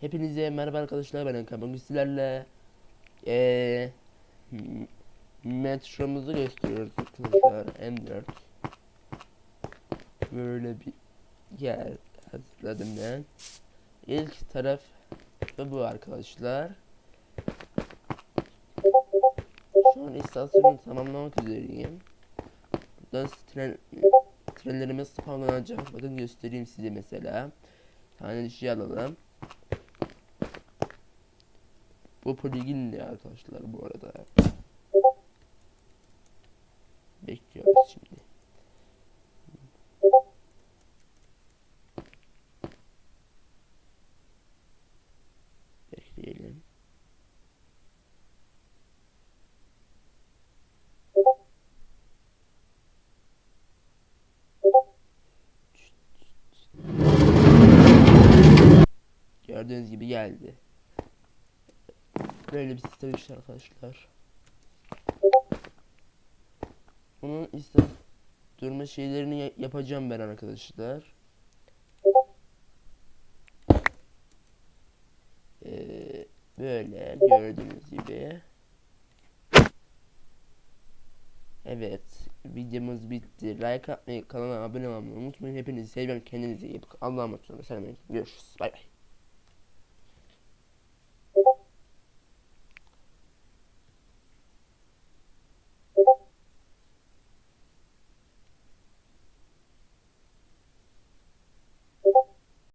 Hepinize merhaba arkadaşlar ben Hakan. Bugün sizlerle eee m- metromuzu gösteriyoruz arkadaşlar. M4 Böyle bir yer hazırladım ben. İlk taraf da bu arkadaşlar. Şu an istasyonu tamamlamak üzereyim. Buradan tren, trenlerimiz spawnlanacak. Bakın göstereyim size mesela. Tane dişi alalım bu pluginli arkadaşlar bu arada. Bekliyoruz şimdi. Bekleyelim. Gördüğünüz gibi geldi. Böyle bir sistem işte arkadaşlar. Bunun işte durma şeylerini ya- yapacağım ben arkadaşlar. Ee, böyle gördüğünüz gibi. Evet videomuz bitti. Like atmayı kanala abone olmayı unutmayın. Hepinizi seviyorum. Kendinize iyi bakın. Allah'a emanet olun. Görüşürüz. Bay bay.